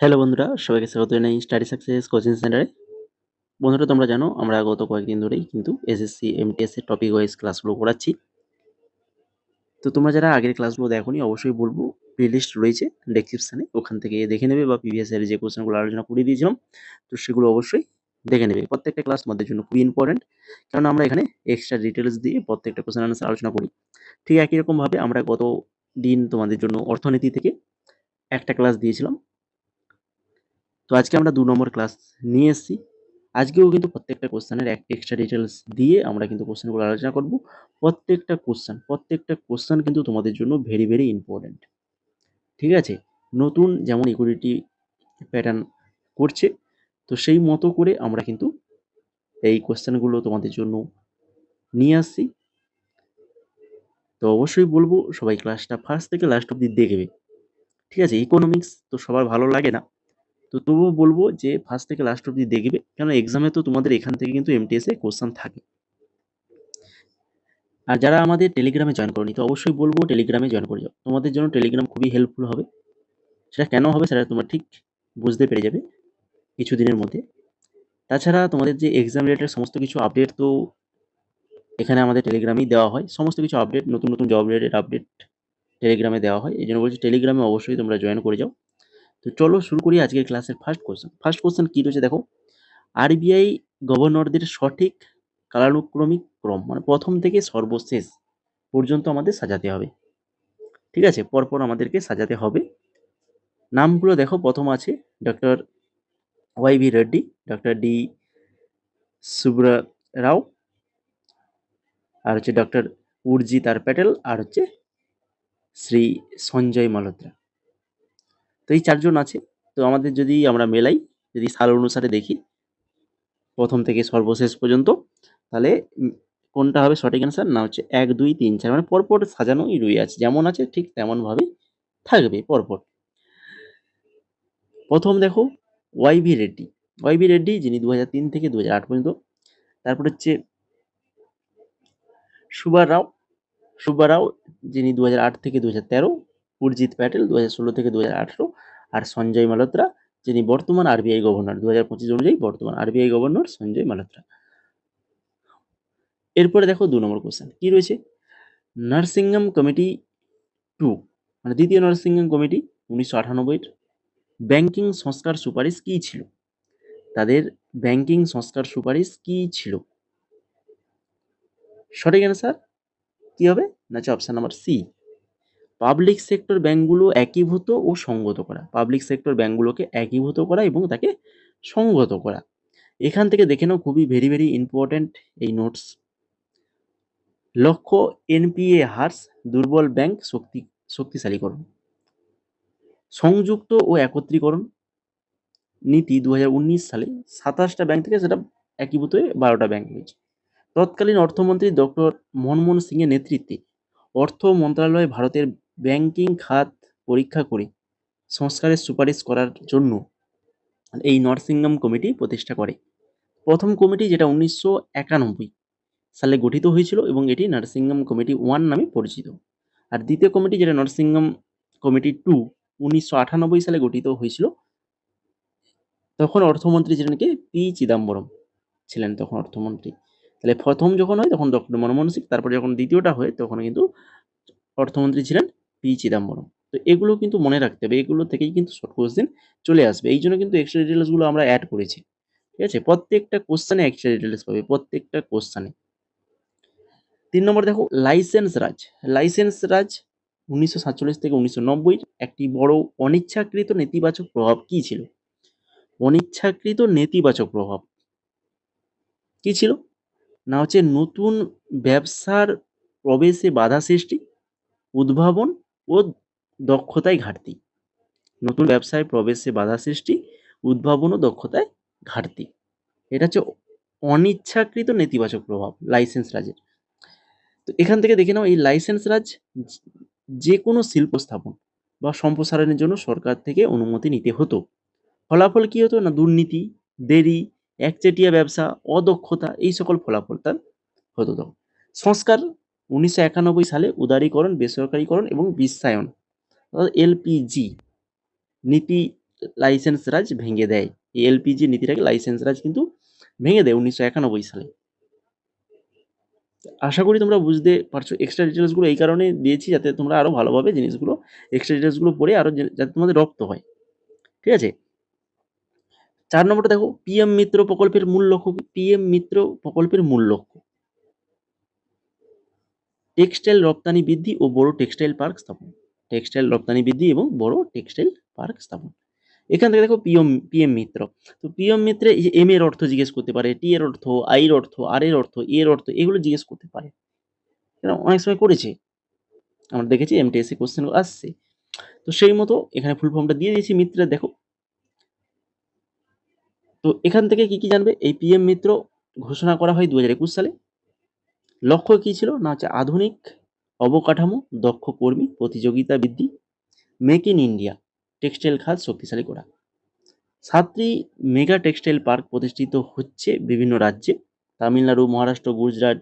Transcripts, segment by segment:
Hello বন্ধুরা, সবাইকে স্বাগত জানাই স্টাডি সাকসেস কোচিং সেন্টারে বন্ধুরা, তোমরা জানো, আমরা গত কয়েকদিন ধরেই কিন্তু এসএসসি এমটিএস এর টপিক ওয়াইজ ক্লাসগুলো করাচ্ছি তো তোমরা যারা আগের ক্লাসগুলো দেখোনি, অবশ্যই বলব প্লেলিস্ট রয়েছে ডেসক্রিপশানে ওখান থেকে দেখে নেবে বা প্রিভিয়াস এর যে কোশ্চেনগুলো আলোচনা করে দিয়েছিলাম, তো সেগুলো অবশ্যই দেখে নেবে। প্রত্যেকটা ক্লাস তোমাদের জন্য খুবই ইম্পর্টেন্ট কারণ আমরা এখানে এক্সট্রা ডিটেলস দিয়ে প্রত্যেকটা কোশ্চেন আনসার আলোচনা করি। ঠিক একই রকমভাবে আমরা গত দিন তোমাদের জন্য অর্থনীতি থেকে একটা ক্লাস দিয়েছিলাম তো আজকে আমরা দু নম্বর ক্লাস নিয়ে এসেছি। আজকেও কিন্তু প্রত্যেকটা কোশ্চেনের এক এক্সট্রা ডিটেলস দিয়ে আমরা কিন্তু কোশ্চেনগুলো আলোচনা করব। প্রত্যেকটা কোশ্চেন প্রত্যেকটা কোশ্চেন কিন্তু তোমাদের জন্য ভেরি ভেরি ইম্পর্ট্যান্ট ঠিক আছে? নতুন যেমন ইকুইটি প্যাটার্ন করছে, তো সেই মতো করে আমরা কিন্তু এই কোশ্চেনগুলো তোমাদের জন্য নিয়ে আসছি। তো অবশ্যই বলব, সবাই ক্লাসটা ফার্স্ট থেকে লাস্ট অব্দি দেখবে। ঠিক আছে? ইকোনমিক্স তো সবার ভালো লাগে না। তো তবুও বলব যে ফার্স্ট থেকে লাস্ট অব্দি দেখবে কেন এক্সামে তো তোমাদের এখান থেকে কিন্তু এমটিএস কোশ্চেন থাকে। আর যারা আমাদের টেলিগ্রামে জয়েন করনি, তো অবশ্যই বলব টেলিগ্রামে জয়েন করে যাও। তোমাদের জন্য টেলিগ্রাম খুবই হেল্পফুল হবে। সেটা কেন হবে সেটা তোমরা ঠিক বুঝতে পেরে যাবে কিছুদিনের মধ্যে। তাছাড়া তোমাদের যে এক্সাম রিলেটেড সমস্ত কিছু আপডেট তো এখানে আমাদের টেলিগ্রামেই দেওয়া হয়। সমস্ত কিছু আপডেট নতুন নতুন জব রিলেটেড আপডেট টেলিগ্রামে দেওয়া হয়। এই জন্য বলছি টেলিগ্রামে অবশ্যই তোমরা জয়েন করে যাও। তো চলো শুরু করি আজকের ক্লাসের ফার্স্ট কোশ্চেন ফার্স্ট কোশ্চেন কী রয়েছে দেখো? আরবিআই গভর্নরদের সঠিক কালানুক্রমিক ক্রম মানে প্রথম থেকে সর্বশেষ পর্যন্ত আমাদের সাজাতে হবে। ঠিক আছে? পরপর আমাদেরকে সাজাতে হবে। নামগুলো দেখো, প্রথম আছে doctor Y V Reddy doctor D Subba Rao আর হচ্ছে ডক্টর উর্জিত আর প্যাটেল আর হচ্ছে শ্রী সঞ্জয় মালহোত্রা। তো এই চারজন আছে। তো আমাদের যদি আমরা মেলাই, যদি সাল অনুসারে দেখি, প্রথম থেকে সর্বশেষ পর্যন্ত, তাহলে কোনটা হবে সঠিক অ্যান্সার না, হচ্ছে এক, দুই, তিন, চার মানে পরপর সাজানোই রয়ে আছে। যেমন আছে, ঠিক তেমনভাবেই থাকবে পরপর। প্রথম দেখো Y V Reddy Y V Reddy যিনি দু থেকে দু পর্যন্ত। তারপর হচ্ছে সুবা রাও। সুবা রাও, যিনি দু থেকে দু হাজার তেরো। তেরো উর্জিত প্যাটেল দু হাজার ষোলো থেকে দু হাজার আঠেরো আর সঞ্জয় মালহোত্রা, যিনি বর্তমান আরবিআই গভর্নর দু হাজার পঁচিশ অনুযায়ী বর্তমান আরবিআই গভর্নর সঞ্জয় মালহোত্রা। এরপরে দেখো দু নম্বর কোশ্চেন কি রয়েছে? নার্সিংহাম কমিটি টু মানে দ্বিতীয় নার্সিংহাম কমিটি উনিশশো আটানব্বইয়ের ব্যাংকিং সংস্কার সুপারিশ কী ছিল? তাদের ব্যাংকিং সংস্কার সুপারিশ কী ছিল? সঠিক অ্যান্সার কী হবে? না হচ্ছে option number C public sector ব্যাঙ্কগুলো একীভূত ও সঙ্গত করা। পাবলিক সেক্টর ব্যাঙ্কগুলোকে একীভূত করা এবং তাকে সঙ্গত করা। এখান থেকে দেখে নাও, খুবই ভেরি ভেরি ইম্পর্ট্যান্ট এই নোটস লক্ষ্য এনপিএ হার্স, দুর্বল ব্যাংক শক্তি, শক্তিশালীকরণ। সংযুক্ত ও একত্রীকরণ। নীতি দু হাজার উনিশ সালে সাতাশটা ব্যাংক থেকে সেটা একীভূত হয়ে বারোটা ব্যাংক হয়েছে। তৎকালীন অর্থমন্ত্রী ডক্টর মনমোহন সিংয়ের নেতৃত্বে অর্থ মন্ত্রণালয় ভারতের ব্যাংকিং খাত পরীক্ষা করে সংস্কারের সুপারিশ করার জন্য এই নরসিংহাম কমিটি প্রতিষ্ঠা করে। প্রথম কমিটি যেটা উনিশশো একানব্বই সালে গঠিত হয়েছিল এবং এটি নরসিংহাম কমিটি ওয়ান নামে পরিচিত। আর দ্বিতীয় কমিটি যেটা নরসিংহাম কমিটি টু উনিশশো আটানব্বই সালে গঠিত হয়েছিল, তখন অর্থমন্ত্রী ছিলেন কে? পি চিদাম্বরম ছিলেন তখন অর্থমন্ত্রী। তাহলে প্রথম যখন হয় তখন ডক্টর মনমোহন সিং, তারপরে যখন দ্বিতীয়টা হয় তখন কিন্তু অর্থমন্ত্রী ছিলেন পি চিদাম্বরম তো এগুলো কিন্তু মনে রাখতে হবে, এগুলো থেকেই কিন্তু শর্ট কোশ্চেন চলে আসবে। এই জন্য কিন্তু এক্সট্রা ডিটেলসগুলো আমরা অ্যাড করেছি। ঠিক আছে? প্রত্যেকটা কোশ্চেনে এক্সট্রা ডিটেলস পাবে, প্রত্যেকটা কোশ্চেনে তিন নম্বর দেখো লাইসেন্স রাজ। লাইসেন্স রাজ উনিশশো সাতচল্লিশ থেকে উনিশশো নব্বই একটি বড় অনিচ্ছাকৃত নেতিবাচক প্রভাব কী ছিল? অনিচ্ছাকৃত নেতিবাচক প্রভাব কী ছিল? না হচ্ছে নতুন ব্যবসার প্রবেশে বাধা সৃষ্টি, উদ্ভাবন ও দক্ষতায় ঘাটতি। নতুন ব্যবসায় প্রবেশে বাধা সৃষ্টি, উদ্ভাবন ও দক্ষতায় ঘাটতি। এটা হচ্ছে অনিচ্ছাকৃত নেতিবাচক প্রভাব, লাইসেন্স রাজের। তো এখান থেকে দেখে নাও, এই লাইসেন্স রাজ যে কোনো শিল্প স্থাপন বা সম্প্রসারণের জন্য সরকার থেকে অনুমতি নিতে হতো। ফলাফল কী হতো না? দুর্নীতি, দেরি, একচেটিয়া ব্যবসা, অদক্ষতা, এই সকল ফলাফল তার হতো তখন। সংস্কার উনিশশো একানব্বই সালে উদারীকরণ, বেসরকারীকরণ এবং বিশ্বায়ন এলপিজি নীতি লাইসেন্স রাজ ভেঙে দেয়। এই এলপিজি নীতিটাকে লাইসেন্স রাজ কিন্তু ভেঙে দেয় উনিশশো একানব্বই সালে। আশা করি তোমরা বুঝতে পারছ এক্সট্রা ডিটেলসগুলো এই কারণে দিয়েছি যাতে তোমরা আরও ভালোভাবে জিনিসগুলো এক্সট্রা ডিটেলসগুলো পড়ে আরও যাতে তোমাদের রপ্ত হয়। ঠিক আছে? চার নম্বরটা দেখো, পিএম মিত্র প্রকল্পের মূল লক্ষ্য পিএম মিত্র প্রকল্পের মূল লক্ষ্য। টেক্সটাইল রপ্তানি বৃদ্ধি ও বড় টেক্সটাইল পার্ক স্থাপন। টেক্সটাইল রপ্তানি বৃদ্ধি এবং বড় টেক্সটাইল পার্ক স্থাপন। এখান থেকে দেখো পিএম পিএম মিত্র। তো পিএম মিত্রে এম এর অর্থ জিজ্ঞেস করতে পারে টি এর অর্থ আই এর অর্থ আর এর অর্থ এর অর্থ, এগুলো জিজ্ঞেস করতে পারে। অনেক সময় করেছে। আমরা দেখেছি এমটিএসসি কোশ্চেন আসছে। তো সেই মতো এখানে ফুল ফর্মটা দিয়ে দিয়েছি মিত্রে, দেখো। তো এখান থেকে কি কি জানবে? এই পিএম মিত্র ঘোষণা করা হয় দু হাজার একুশ সালে। লক্ষ্য কী ছিল? না হচ্ছে আধুনিক অবকাঠামো, দক্ষ কর্মী, প্রতিযোগিতা বৃদ্ধি, মেক ইন ইন্ডিয়া, টেক্সটাইল খাত শক্তিশালী করা। সাতটি মেগা টেক্সটাইল পার্ক প্রতিষ্ঠিত হচ্ছে বিভিন্ন রাজ্যে, তামিলনাড়ু, মহারাষ্ট্র, গুজরাট,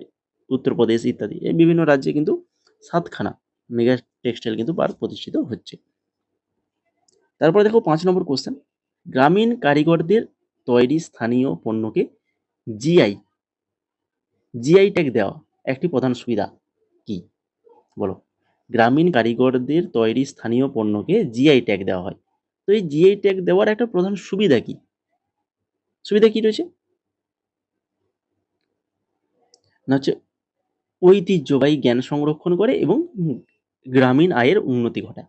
উত্তরপ্রদেশ ইত্যাদি। এই বিভিন্ন রাজ্যে কিন্তু সাতখানা মেগা টেক্সটাইল কিন্তু পার্ক প্রতিষ্ঠিত হচ্ছে। তারপরে দেখো পাঁচ নম্বর কোশ্চেন গ্রামীণ কারিগরদের তৈরি স্থানীয় পণ্যকে জিআই জিআই ট্যাগ দেওয়া। একটি প্রধান সুবিধা কি? বলো। গ্রামীণ কারিগরদের তৈরি স্থানীয় পণ্যকে জিআই ট্যাগ দেওয়া হয়। তো এই জিআই ট্যাগ দেওয়ার একটা প্রধান সুবিধা কি? সুবিধা কি রয়েছে? না হচ্ছে ঐতিহ্যবাহী জ্ঞান সংরক্ষণ করে এবং গ্রামীণ আয়ের উন্নতি ঘটায়।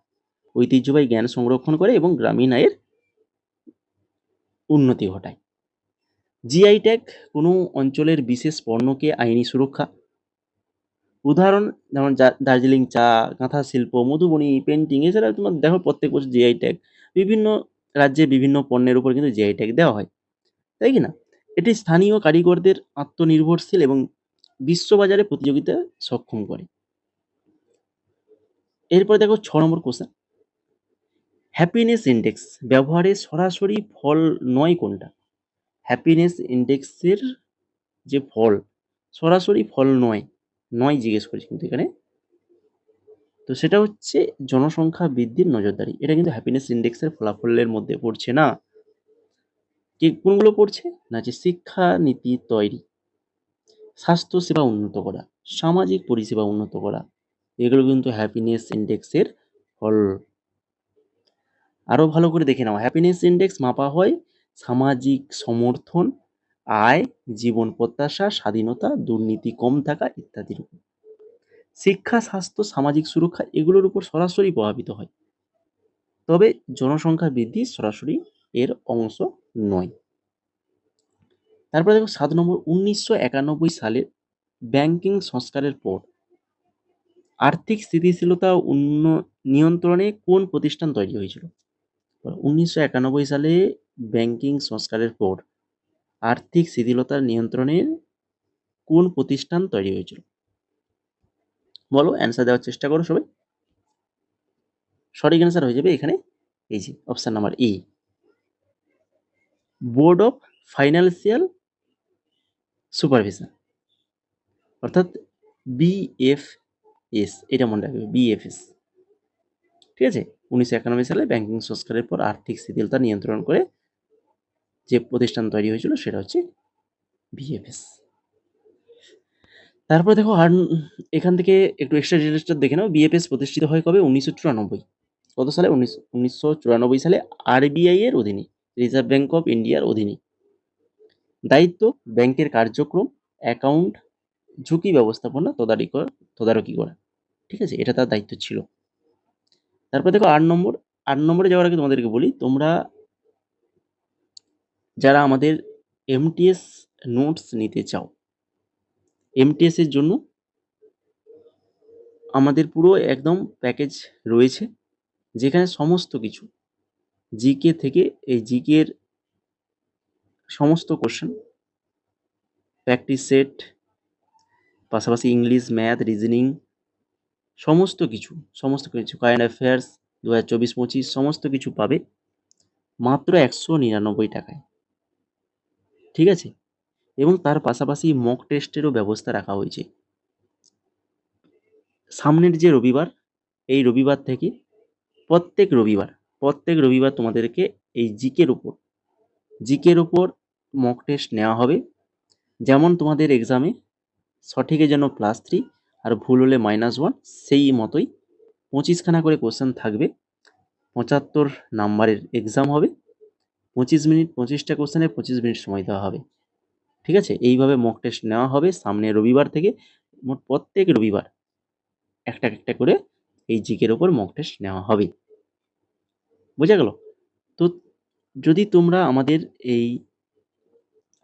ঐতিহ্যবাহী জ্ঞান সংরক্ষণ করে এবং গ্রামীণ আয়ের উন্নতি ঘটায়। জিআই ট্যাগ কোনো অঞ্চলের বিশেষ পণ্যকে আইনি সুরক্ষা উদাহরণ, যেমন দার্জিলিং চা কাঁথা শিল্প, মধুবনী, পেন্টিং এছাড়া তোমার দেখো প্রত্যেক বছর জিআই ট্যাগ বিভিন্ন রাজ্যে বিভিন্ন পণ্যের উপর কিন্তু জিআই ট্যাগ দেওয়া হয়। তাই কি না? এটি স্থানীয় কারিগরদের আত্মনির্ভরশীল এবং বিশ্ববাজারে প্রতিযোগিতা সক্ষম করে। এরপরে দেখো ছ নম্বর কোশ্চেন হ্যাপিনেস ইন্ডেক্স ব্যবহারে সরাসরি ফল নয় কোনটা? হ্যাপিনেস ইন্ডেক্সের যে ফল, সরাসরি ফল নয়। নয় জিজ্ঞেস করেছে কিন্তু এখানে। তো সেটা হচ্ছে জনসংখ্যা বৃদ্ধির নজরদারি। এটা কিন্তু হ্যাপিনেস ইন্ডেক্সের ফলাফলের মধ্যে পড়ছে না। কি কোনগুলো পড়ছে? না যে শিক্ষা নীতি তৈরি, স্বাস্থ্য সেবা উন্নত করা, সামাজিক পরিষেবা উন্নত করা, এগুলো কিন্তু হ্যাপিনেস ইন্ডেক্সের ফল। আরও ভালো করে দেখে নাও। হ্যাপিনেস ইন্ডেক্স মাপা হয় সামাজিক সমর্থন আয়, জীবন প্রত্যাশা, স্বাধীনতা, দুর্নীতি কম থাকা ইত্যাদির উপর। শিক্ষা, স্বাস্থ্য, সামাজিক সুরক্ষা এগুলোর উপর সরাসরি প্রভাবিত হয়। তবে জনসংখ্যা বৃদ্ধি সরাসরি এর অংশ নয়। তারপরে দেখো সাত নম্বর, উনিশশো একানব্বই সালে ব্যাংকিং সংস্কারের পর আর্থিক স্থিতিশীলতা উন্ন, নিয়ন্ত্রণে কোন প্রতিষ্ঠান তৈরি হয়েছিল? উনিশশো একানব্বই সালে ব্যাংকিং সংস্কারের পর আর্থিক শিথিলতার নিয়ন্ত্রণের কোন প্রতিষ্ঠান তৈরি হয়েছিল? বলো অ্যান্সার দেওয়ার চেষ্টা করো সবাই। সঠিক অ্যান্সার হয়ে যাবে এখানে। এই যে option number A board of financial supervision অর্থাৎ বিএফএস এটা মনে রাখবে বিএফএস ঠিক আছে? উনিশশো একানব্বই সালে ব্যাংকিং সংস্কারের পর আর্থিক শিথিলতা নিয়ন্ত্রণ করে যে প্রতিষ্ঠান তৈরি হয়েছিল সেটা হচ্ছে বিএফএস তারপর দেখো, আর এখান থেকে একটু এক্সট্রা ডিটেলসটা দেখে নাও। বিএফএস প্রতিষ্ঠিত হয় কবে? উনিশশো চুরানব্বই। কত সালে? উনিশ, উনিশশো চুরানব্বই সালে আরবিআই এর অধীনে রিজার্ভ ব্যাঙ্ক অফ ইন্ডিয়ার অধীনে। দায়িত্ব, ব্যাংকের কার্যক্রম অ্যাকাউন্ট ঝুঁকি ব্যবস্থাপনা, তদারকি করা তদারকি করা। ঠিক আছে? এটা তার দায়িত্ব ছিল। তারপর দেখো, আট নম্বর, আট নম্বরে যাওয়ার আগে তোমাদেরকে বলি, তোমরা যারা আমাদের এমটিএস নোটস নিতে চাও এমটিএস এর জন্য আমাদের পুরো একদম প্যাকেজ রয়েছে, যেখানে সমস্ত কিছু জিকে থেকে এই জিকের সমস্ত কোশ্চেন প্র্যাকটিস সেট পাশাপাশি ইংলিশ ম্যাথ রিজনিং সমস্ত কিছু সমস্ত কিছু কারেন্ট অ্যাফেয়ার্স দু হাজার চব্বিশ পঁচিশ, সমস্ত কিছু পাবে, মাত্র একশো নিরানব্বই টাকায়। ঠিক আছে? এবং তার পাশাপাশি মক টেস্টেরও ব্যবস্থা রাখা হয়েছে। সামনের যে রবিবার, এই রবিবার থেকে প্রত্যেক রবিবার প্রত্যেক রবিবার তোমাদেরকে এই জিকের উপর জিকের উপর মক টেস্ট নেওয়া হবে। যেমন তোমাদের এক্সামে সঠিকে যেন প্লাস থ্রি আর ভুল হলে মাইনাস ওয়ান সেই মতোই পঁচিশখানা করে কোশ্চেন থাকবে। পঁচাত্তর নাম্বারের এক্সাম হবে। পঁচিশ মিনিট, পঁচিশটা কোশ্চেনে পঁচিশ মিনিট সময় দেওয়া হবে। ঠিক আছে? এইভাবে মক টেস্ট নেওয়া হবে সামনে রবিবার থেকে, মোট প্রত্যেক রবিবার একটা একটা করে এই জিকের ওপর মক টেস্ট নেওয়া হবে। বোঝা গেল? তো যদি তোমরা আমাদের এই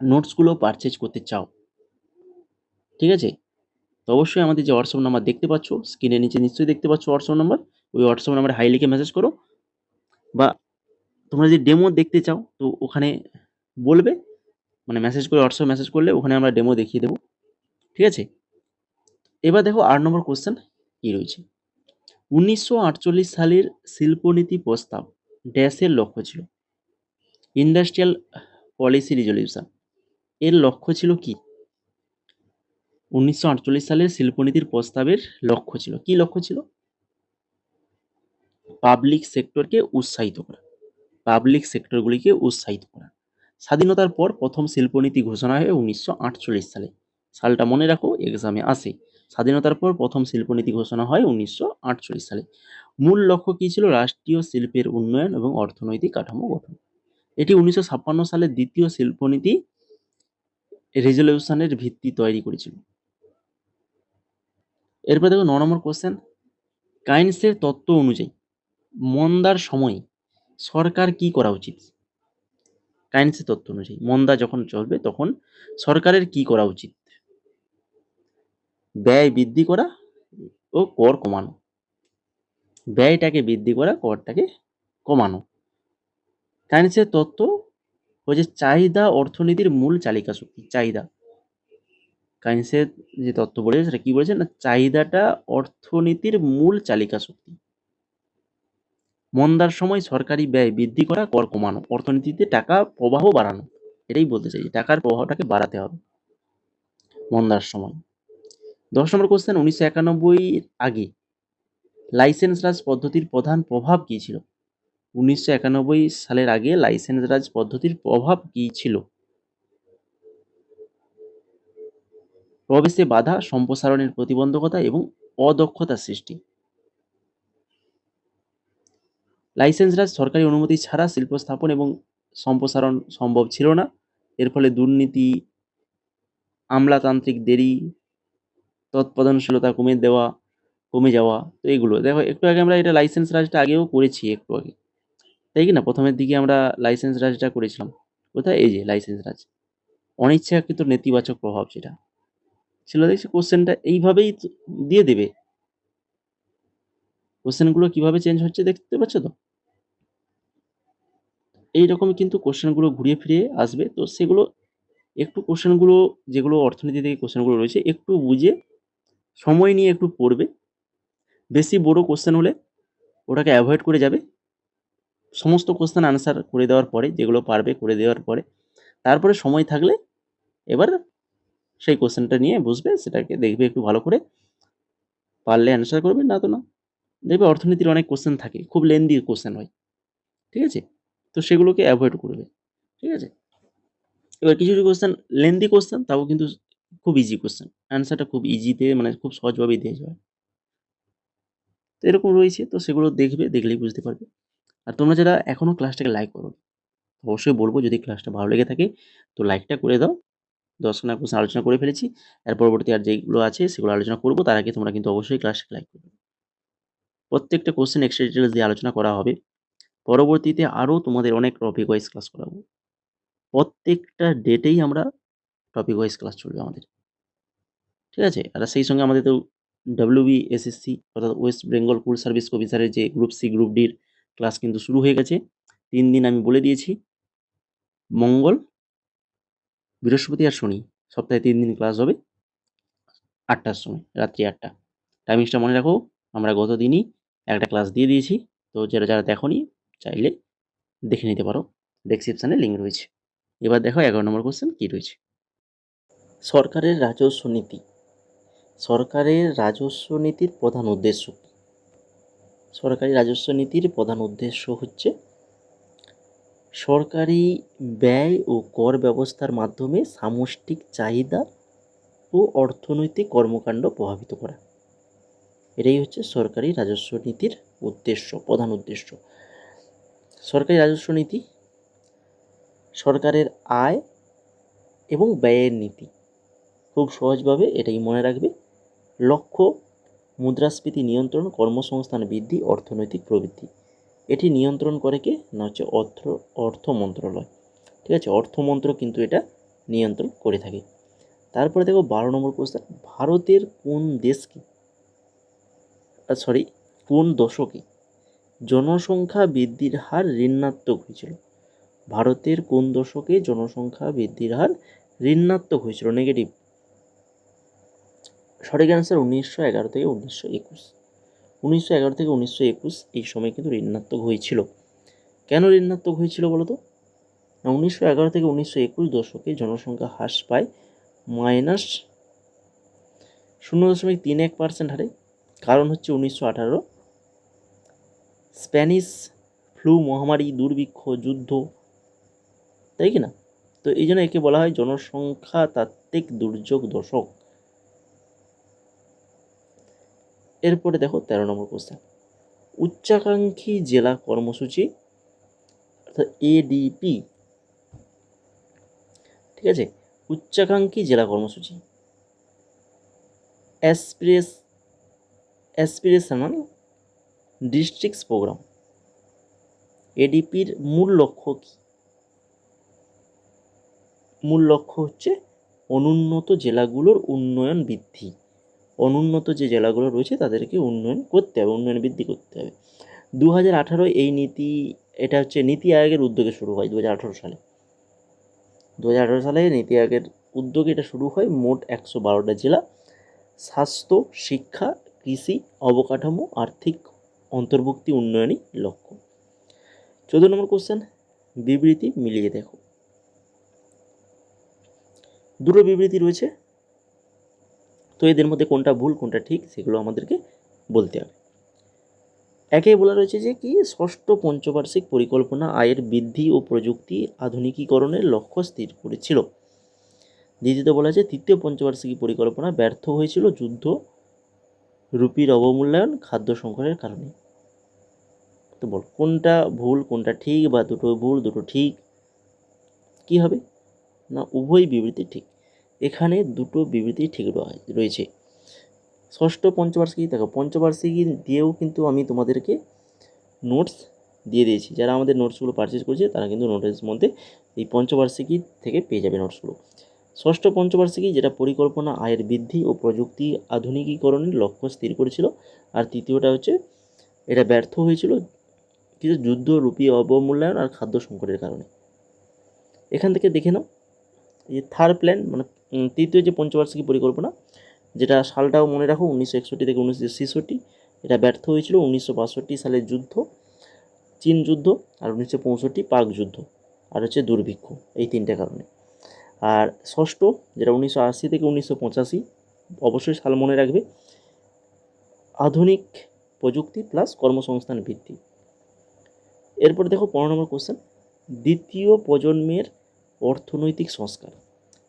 নোটসগুলো পারচেজ করতে চাও, ঠিক আছে? তো অবশ্যই আমাদের যে হোয়াটসঅ্যাপ নাম্বার দেখতে পাচ্ছ স্ক্রিনের নিচে নিশ্চয়ই দেখতে পাচ্ছ হোয়াটসঅ্যাপ নাম্বার ওই হোয়াটসঅ্যাপ নাম্বারে হাই লিখে মেসেজ করো বা তোমরা যদি ডেমো দেখতে চাও, তো ওখানে বলবে মানে মেসেজ করে হোয়াটসঅ্যাপ মেসেজ করলে ওখানে আমরা ডেমো দেখিয়ে দেবো। ঠিক আছে? এবার দেখো আট নম্বর কোশ্চেন কী রয়েছে? উনিশশো আটচল্লিশ সালের শিল্পনীতি প্রস্তাব ড্যাশের লক্ষ্য ছিল। ইন্ডাস্ট্রিয়াল পলিসি রিজলিউশন এর লক্ষ্য ছিল কি? উনিশশো আটচল্লিশ সালের শিল্পনীতির প্রস্তাবের লক্ষ্য ছিল। কি লক্ষ্য ছিল? পাবলিক সেক্টরকে উৎসাহিত করা। পাবলিক সেক্টরগুলিকে উৎসাহিত করা। স্বাধীনতার পর প্রথম শিল্পনীতি ঘোষণা হয় উনিশশো আটচল্লিশ সালে। সালটা মনে রাখো এক্সামে আসে। স্বাধীনতার পর প্রথম শিল্পনীতি ঘোষণা হয় উনিশশো আটচল্লিশ সালে। মূল লক্ষ্য কী ছিল? রাষ্ট্রীয় শিল্পের উন্নয়ন এবং অর্থনৈতিক কাঠামো গঠন। এটি উনিশশো সালের দ্বিতীয় শিল্পনীতি রেজলিউশনের ভিত্তি তৈরি করেছিল। এরপর দেখো ন নম্বর কোশ্চেন কাইন্সের তত্ত্ব অনুযায়ী মন্দার সময় সরকার কি করা উচিত? কাইন্সের তথ্য অনুযায়ী, মন্দা যখন চলবে তখন সরকারের কি করা উচিত? ব্যয় বৃদ্ধি করা ও কর কমানো। ব্যয়টাকে বৃদ্ধি করা, করটাকে কমানো। কাইন্সের তত্ত্ব হচ্ছে চাহিদা অর্থনীতির মূল চালিকা শক্তি, চাহিদা। কাইন্সের যে তত্ত্ব বলেছে সেটা কি বলেছে? না, চাহিদাটা অর্থনীতির মূল চালিকা শক্তি। মন্দার সময় সরকারি ব্যয় বৃদ্ধি করা কর কমানো, অর্থনীতিতে টাকা প্রবাহ বাড়ানো, এটাই বলতে চাই টাকার প্রবাহটাকে বাড়াতে হবে মন্দার সময়। দশ নম্বর কোশ্চেন উনিশশো একানব্বই আগে লাইসেন্স রাজ পদ্ধতির প্রধান প্রভাব কী ছিল? উনিশশো একানব্বই সালের আগে লাইসেন্স রাজ পদ্ধতির প্রভাব কী ছিল? প্রবেশে বাধা, সম্প্রসারণের প্রতিবন্ধকতা এবং অদক্ষতা সৃষ্টি। লাইসেন্স রাজ সরকারি অনুমতি ছাড়া শিল্প স্থাপন এবং সম্প্রসারণ সম্ভব ছিল না। এর ফলে দুর্নীতি, আমলাতান্ত্রিক দেরি, তৎপদনশীলতা কমে দেওয়া, কমে যাওয়া, তো এগুলো। দেখো, একটু আগে আমরা এটা লাইসেন্স রাজটা আগেও করেছি একটু আগে। তাই কি না? প্রথমের দিকে আমরা লাইসেন্স রাজটা করেছিলাম। কোথায়? এই যে লাইসেন্স রাজ। অনিচ্ছাকৃত নেতিবাচক প্রভাব যেটা। ছিল দেখছি কোশ্চেনটা এইভাবেই দিয়ে দেবে। কোশ্চেনগুলো কীভাবে চেঞ্জ হচ্ছে দেখতে পাচ্ছ তো? এইরকম কিন্তু কোশ্চেনগুলো ঘুরিয়ে ফিরিয়ে আসবে। তো সেগুলো একটু কোশ্চেনগুলো যেগুলো অর্থনীতি থেকে কোশ্চেনগুলো রয়েছে, একটু বুঝে, সময় নিয়ে একটু পড়বে। বেশি বড় কোশ্চেন হলে ওটাকে অ্যাভয়েড করে যাবে। সমস্ত কোশ্চেন আনসার করে দেওয়ার পরে, যেগুলো পারবে করে দেওয়ার পরে। তারপরে সময় থাকলে এবার সেই কোশ্চেনটা নিয়ে বুঝবে সেটাকে দেখবে একটু ভালো করে। পারলে অ্যান্সার করবে, না তো না। দেখবে অর্থনীতির অনেক কোশ্চেন থাকে, খুব লেন্দি কোশ্চেন হয়। ঠিক আছে? তো সেগুলোকে অ্যাভয়েড করবে, ঠিক আছে? এবার কিছু কিছু কোশ্চেন লেন্দি কোশ্চেন তাও কিন্তু খুব ইজি কোশ্চেন অ্যান্সারটা খুব ইজিতে মানে খুব সহজভাবেই দিয়ে যায় তো এরকম রয়েছে, তো সেগুলো দেখবে, দেখলেই বুঝতে পারবে। আর তোমরা যারা এখনও ক্লাসটাকে লাইক করো অবশ্যই বলব যদি ক্লাসটা ভালো লেগে থাকে, তো লাইকটা করে দাও। দশখানা কোশ্চেন আলোচনা করে ফেলেছি, এর পরবর্তী আর যেগুলো আছে সেগুলো আলোচনা করব, তার আগে তোমরা কিন্তু অবশ্যই ক্লাসটাকে লাইক করবে। প্রত্যেকটা কোশ্চেন এক্সট্রা ডিটেলস দিয়ে আলোচনা করা হবে। পরবর্তীতে আরও তোমাদের অনেক টপিক ওয়াইজ ক্লাস করাবো। প্রত্যেকটা ডেটেই আমরা টপিক ওয়াইজ ক্লাস চলবে আমাদের। ঠিক আছে? আর সেই সঙ্গে আমাদের তো ডাব্লিউবি এসএসসি অর্থাৎ ওয়েস্ট বেঙ্গল কুল সার্ভিস অফিসারের যে গ্রুপ সি গ্রুপ ডির ক্লাস কিন্তু শুরু হয়ে গেছে। তিন দিন আমি বলে দিয়েছি। মঙ্গল, বৃহস্পতি আর শনি সপ্তাহে তিন দিন ক্লাস হবে আটটার সময়, রাত্রি আটটা। টাইমিংসটা মনে রাখো, আমরা গত দিনই একটা ক্লাস দিয়ে দিয়েছি। তো যারা যারা দেখোনি চাইলে দেখে নিতে পারো। ডেসক্রিপশানে লিঙ্ক রয়েছে। এবার দেখো এগারো নম্বর কোশ্চেন কী রয়েছে? সরকারের রাজস্ব নীতি। সরকারের রাজস্ব নীতির প্রধান উদ্দেশ্য? সরকারি রাজস্ব নীতির প্রধান উদ্দেশ্য হচ্ছে সরকারি ব্যয় ও কর ব্যবস্থার মাধ্যমে সামষ্টিক চাহিদা ও অর্থনৈতিক কর্মকাণ্ড প্রভাবিত করা। এটাই হচ্ছে সরকারি রাজস্ব নীতির উদ্দেশ্য, প্রধান উদ্দেশ্য। সরকারি রাজস্ব নীতি, সরকারের আয় এবং ব্যয়ের নীতি। খুব সহজভাবে এটাই মনে রাখবে। লক্ষ্য, মুদ্রাস্ফীতি নিয়ন্ত্রণ, কর্মসংস্থান বৃদ্ধি, অর্থনৈতিক প্রবৃদ্ধি। এটি নিয়ন্ত্রণ করে কে? না হচ্ছে অর্থ অর্থ মন্ত্রণালয়। ঠিক আছে? অর্থ মন্ত্রক কিন্তু এটা নিয়ন্ত্রণ করে থাকে। তারপরে দেখো বারো নম্বর প্রশ্ন, ভারতের কোন দেশকে সরি কোন দশকে? জনসংখ্যা বৃদ্ধির হার ঋণাত্মক হয়েছিল। ভারতের কোন দশকে জনসংখ্যা বৃদ্ধির হার ঋণাত্মক হয়েছিল? নেগেটিভ সঠিক অ্যান্সার উনিশশো এগারো থেকে উনিশশো একুশ। উনিশশো এগারো থেকে উনিশশো একুশ এই সময় কিন্তু ঋণাত্মক হয়েছিল। কেন ঋণাত্মক হয়েছিল বলো তো না, উনিশশো এগারো থেকে উনিশশো একুশ দশকে জনসংখ্যা হ্রাস পায় মাইনাস শূন্য দশমিক তিন এক পার্সেন্ট হারে। কারণ হচ্ছে উনিশশো আঠারো স্প্যানিশ ফ্লু মহামারী দুর্ভিক্ষ যুদ্ধ, তাই কি না? তো এই জন্য একে বলা হয় জনসংখ্যা তাত্ত্বিক দুর্যোগ দশক। এরপরে দেখো তেরো নম্বর কোশ্চেন উচ্চাকাঙ্ক্ষী জেলা কর্মসূচি, অর্থাৎ এডিপি ঠিক আছে? উচ্চাকাঙ্ক্ষী জেলা কর্মসূচি। অ্যাসপিরেস অ্যাসপিরেশনাল ডিস্ট্রিক্টস প্রোগ্রাম। এডিপির মূল লক্ষ্য কী? মূল লক্ষ্য হচ্ছে অনুন্নত জেলাগুলোর উন্নয়ন বৃদ্ধি। অনুন্নত যে জেলাগুলো রয়েছে তাদেরকে উন্নয়ন করতে হবে, উন্নয়ন বৃদ্ধি করতে হবে। দু হাজার আঠারো এই নীতি, এটা হচ্ছে নীতি আয়োগের উদ্যোগে শুরু হয় দু হাজার আঠারো সালে। দু হাজার আঠারো সালে নীতি আয়োগের উদ্যোগে এটা শুরু হয় মোট একশো বারোটা জেলা। স্বাস্থ্য, শিক্ষা, কৃষি, অবকাঠামো, আর্থিক অন্তর্ভুক্তি উন্নয়নই লক্ষ্য। চোদ্দ নম্বর কোশ্চেন বিবৃতি মিলিয়ে দেখো। দুটো বিবৃতি রয়েছে। তো এদের মধ্যে কোনটা ভুল, কোনটা ঠিক, সেগুলো আমাদেরকে বলতে হবে। একে বলা রয়েছে যে কি, ষষ্ঠ পঞ্চবার্ষিক পরিকল্পনা আয়ের বৃদ্ধি ও প্রযুক্তি আধুনিকীকরণের লক্ষ্য স্থির করেছিল। দ্বিতীয়ত বলা হয়েছে, তৃতীয় পঞ্চবার্ষিকী পরিকল্পনা ব্যর্থ হয়েছিল যুদ্ধ রুপির অবমূল্যায়ন খাদ্য সংকটের কারণে। তো বল, কোনটা ভুল, কোনটা ঠিক বা দুটো ভুল, দুটো ঠিক? কি হবে? না, উভয় বিবৃতি ঠিক। এখানে দুটো বিবৃতি ঠিক রয়েছে। ষষ্ঠ পঞ্চবার্ষিকী, দেখো, পঞ্চবার্ষিকী দিয়েও কিন্তু আমি তোমাদেরকে নোটস দিয়ে দিয়েছি। যারা আমাদের নোটসগুলো পারচেস করেছে, তারা কিন্তু নোটের মধ্যে এই পঞ্চবার্ষিকী থেকে পেয়ে যাবে নোটসগুলো ষষ্ঠ পঞ্চবার্ষিকী, যেটা পরিকল্পনা, আয়ের বৃদ্ধি ও প্রযুক্তি আধুনিকীকরণের লক্ষ্য স্থির করেছিল। আর তৃতীয়টা হচ্ছে, এটা ব্যর্থ হয়েছিল কিছু যুদ্ধ রুপি অবমূল্যায়ন আর খাদ্য সংকটের কারণে। এখান থেকে দেখে নাও, এই থার্ড প্ল্যান মানে তৃতীয় যে পঞ্চবার্ষিকী পরিকল্পনা, যেটা সালটাও মনে রাখো, উনিশশো একষট্টি থেকে উনিশশো ছেষট্টি, এটা ব্যর্থ হয়েছিল উনিশশো বাষট্টি সালের যুদ্ধ, চীন যুদ্ধ, আর উনিশশো পঁয়ষট্টি পাক যুদ্ধ, আর হচ্ছে দুর্ভিক্ষ, এই তিনটে কারণে। আর ষষ্ঠ, যেটা উনিশশো আশি থেকে উনিশশো পঁচাশি, অবশ্যই সাল মনে রাখবে, আধুনিক প্রযুক্তি প্লাস কর্মসংস্থান বৃদ্ধি এরপর দেখো পনেরো নম্বর কোশ্চেন দ্বিতীয় প্রজন্মের অর্থনৈতিক সংস্কার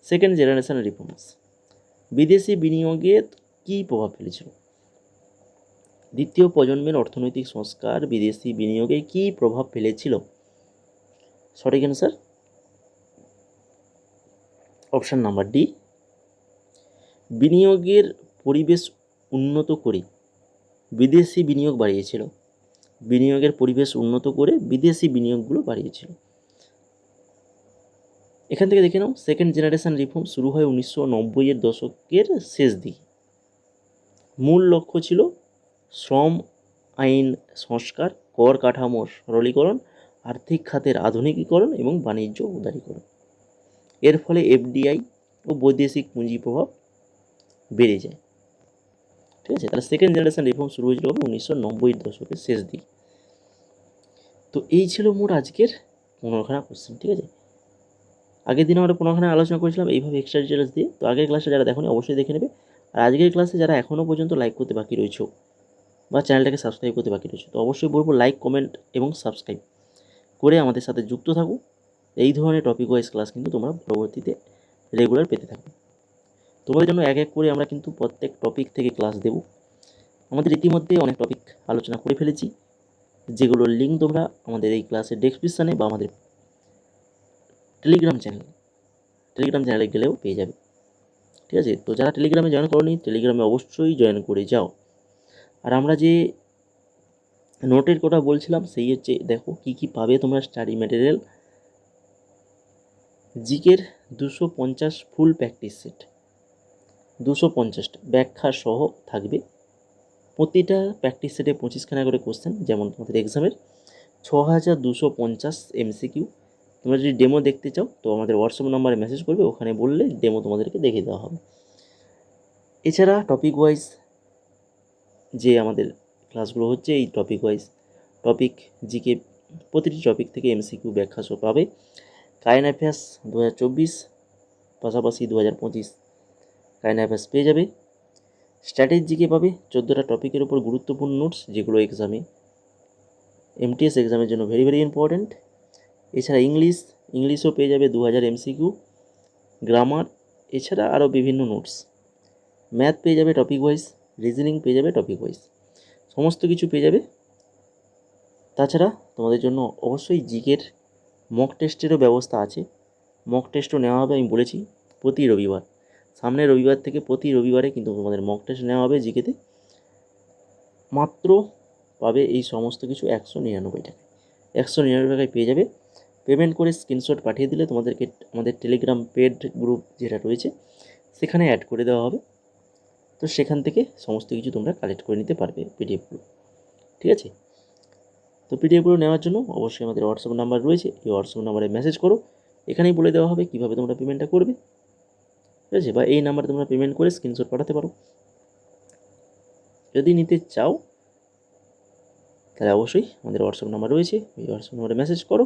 সেকেন্ড জেনারেশন রিফর্মস বিদেশি বিনিয়োগে কী প্রভাব ফেলেছিল? দ্বিতীয় প্রজন্মের অর্থনৈতিক সংস্কার, বিদেশি বিনিয়োগে কী প্রভাব ফেলেছিল? সঠিক অ্যান্সার অপশান নাম্বার ডি, বিনিয়োগের পরিবেশ উন্নত করে বিদেশি বিনিয়োগ বাড়িয়েছিল। বিনিয়োগের পরিবেশ উন্নত করে বিদেশি বিনিয়োগগুলো বাড়িয়েছিল। এখান থেকে দেখে নাও সেকেন্ড জেনারেশান রিফর্ম শুরু হয় উনিশশো নব্বইয়ের দশকের শেষ দিকে। মূল লক্ষ্য ছিল শ্রম আইন সংস্কার, কর কাঠামো সরলীকরণ, আর্থিক খাতের আধুনিকীকরণ এবং বাণিজ্য উদারীকরণ। এর ফলে এফডিআই ও বৈদেশিক পুঁজি প্রভাব বেড়ে যায়। ঠিক আছে? তাহলে সেকেন্ড জেনারেশন রিফর্ম শুরু হয়েছিল উনিশশো নব্বইয়ের দশকের শেষ দিকে। তো এই ছিল মোট আজকের পনেরোখানা কোশ্চেন ঠিক আছে? আগের দিন আমরা পনেরোখানা আলোচনা করেছিলাম, এইভাবে এক্সট্রা ডিটেলস দিয়ে। তো আগের ক্লাসে যারা দেখো অবশ্যই দেখে নেবে। আর আজকের ক্লাসে যারা এখনও পর্যন্ত লাইক করতে বাকি রয়েছে বা চ্যানেলটাকে সাবস্ক্রাইব করতে বাকি রয়েছে, তো অবশ্যই বলব লাইক কমেন্ট এবং সাবস্ক্রাইব করে আমাদের সাথে যুক্ত থাকো। এই ধরনের টপিক ওয়াইজ ক্লাস কিন্তু তোমরা পরবর্তীতে রেগুলার পেতে থাকবে তোমাদের জন্য এক এক করে আমরা কিন্তু প্রত্যেক টপিক থেকে ক্লাস দেব। আমাদের ইতিমধ্যে অনেক টপিক আলোচনা করে ফেলেছি যেগুলোর লিঙ্ক তোমরা আমাদের এই ক্লাসের ডেসক্রিপশানে বা আমাদের টেলিগ্রাম চ্যানেল টেলিগ্রাম চ্যানেলে গেলেও পেয়ে যাবে। ঠিক আছে? তো যারা টেলিগ্রামে জয়েন করনি টেলিগ্রামে অবশ্যই জয়েন করে যাও। আর আমরা যে নোটের কথা বলছিলাম, সেই হচ্ছে দেখো কী কী পাবে তোমরা স্টাডি ম্যাটেরিয়াল জিকের দুশো পঞ্চাশ ফুল প্র্যাকটিস সেট। দুশো পঞ্চাশটা ব্যাখ্যা সহ থাকবে। প্রতিটা প্র্যাকটিস সেটে পঁচিশখানা করে কোশ্চেন যেমন তোমাদের এক্সামের ছ হাজার দুশো পঞ্চাশ এমসিকিউ তোমরা যদি ডেমো দেখতে চাও, তো আমাদের হোয়াটসঅ্যাপ নাম্বারে মেসেজ করবে, ওখানে বললে ডেমো তোমাদেরকে দেখে দেওয়া হবে। এছাড়া টপিক ওয়াইজ যে আমাদের ক্লাসগুলো হচ্ছে, এই টপিক ওয়াইজ টপিক জিকে প্রতিটি টপিক থেকে এমসিকিউ ব্যাখ্যা সহ পাবে। কারেন্ট অ্যাফেয়ার্স দু হাজার চব্বিশ, পাশাপাশি দু হাজার পঁচিশ কারেন্ট অ্যাফেয়ার্স পেয়ে যাবে। স্ট্র্যাটেজিকে পাবে? চোদ্দোটা টপিকের উপর গুরুত্বপূর্ণ নোটস, যেগুলো এক্সামে এমটিএস এক্সামের জন্য ভেরি ভেরি ইম্পর্ট্যান্ট। এছাড়া ইংলিশ, ইংলিশও পেয়ে যাবে দু হাজার এমসিকিউ গ্রামার, এছাড়া আরও বিভিন্ন নোটস। ম্যাথ পেয়ে যাবে টপিক ওয়াইজ, রিজনিং পেয়ে যাবে টপিক ওয়াইজ। সমস্ত কিছু পেয়ে যাবে। তাছাড়া তোমাদের জন্য অবশ্যই জিকের মক টেস্টেরও ব্যবস্থা আছে। মক টেস্টও নেওয়া হবে, আমি বলেছি, প্রতি রবিবার। সামনের রবিবার থেকে প্রতি রবিবারে কিন্তু তোমাদের মক টেস্ট নেওয়া হবে, জিকেতে। মাত্র পাবে এই সমস্ত কিছু একশো নিরানব্বই টাকায়। একশো নিরানব্বই টাকায় পেয়ে যাবে। পেমেন্ট করে স্ক্রিনশট পাঠিয়ে দিলে তোমাদেরকে আমাদের টেলিগ্রাম পেড গ্রুপ যেটা রয়েছে, সেখানে অ্যাড করে দেওয়া হবে। তো সেখান থেকে সমস্ত কিছু তোমরা কালেক্ট করে নিতে পারবে পিডিএফগুলো ঠিক আছে? তো পিডিএফগুলো নেওয়ার জন্য অবশ্যই আমাদের হোয়াটসঅ্যাপ নাম্বার রয়েছে। এই হোয়াটসঅ্যাপ নাম্বারে মেসেজ করো। এখানেই বলে দেওয়া হবে কীভাবে তোমরা পেমেন্টটা করবে। ঠিক আছে? বা এই নাম্বারে তোমরা পেমেন্ট করে স্ক্রিনশট পাঠাতে পারো। যদি নিতে চাও, তাহলে অবশ্যই আমাদের হোয়াটসঅ্যাপ নাম্বার রয়েছে। এই হোয়াটসঅ্যাপ নাম্বারে মেসেজ করো।